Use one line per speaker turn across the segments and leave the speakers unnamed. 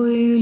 Oil.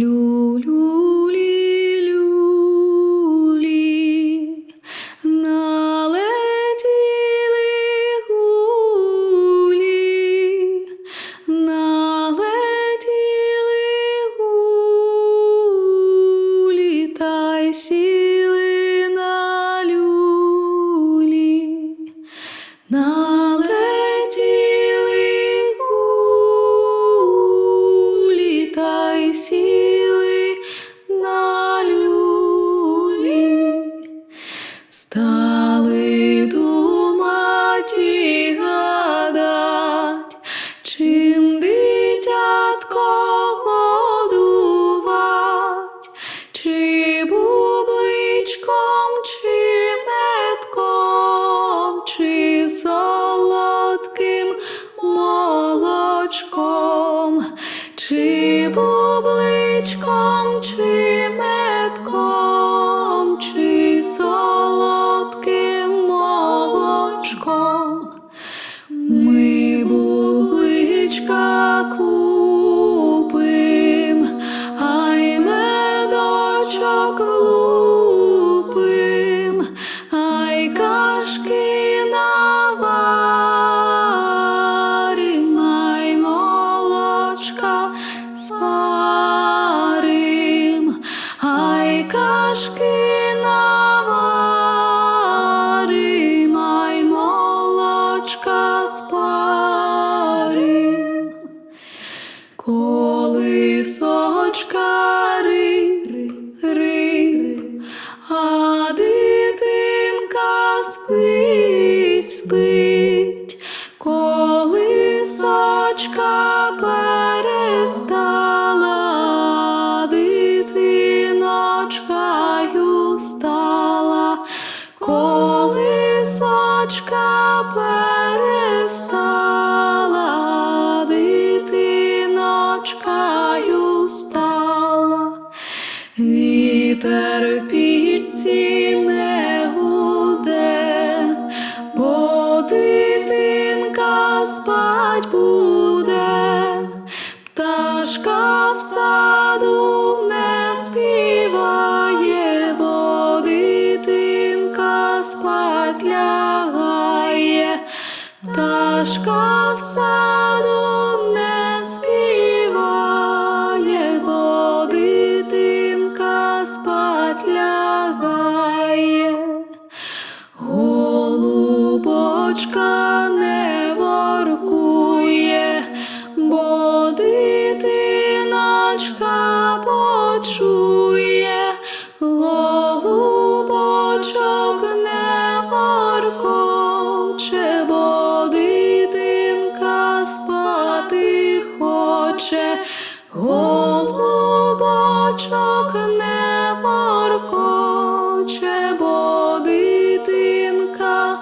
Медочок влупим, а й кашки наварим, а молочка сварим, а й кашки наварим, а молочка спарим. Колисочка спить, спить, колисочка перестала, дитиночка ю стала, колисочка перестала, дитиночка стала. Вітер в спать буде, пташка в саду не співає, бо дитинка спать лягає, пташка в саду не співає, бо дитинка. Голубочка не голубочок не воркоче, бо дитинка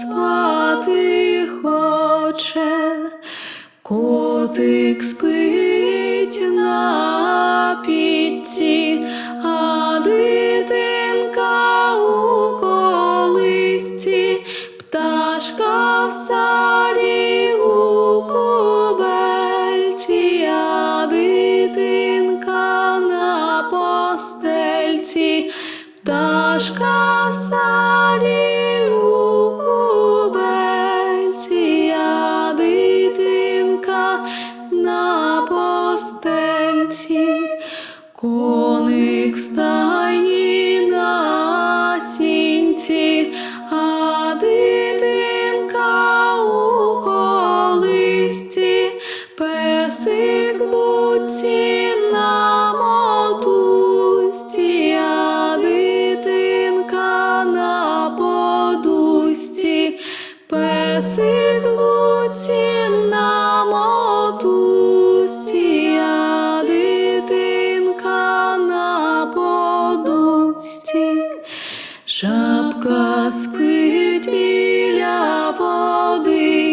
спати хоче, котик спить на пічці,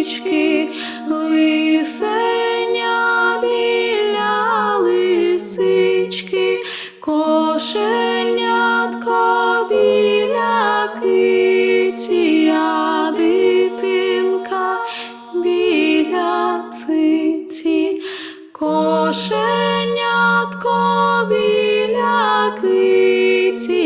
річки лисеня біля лисички, кошенятко біля киці, дитинка біля циці, кошенятко біля киці.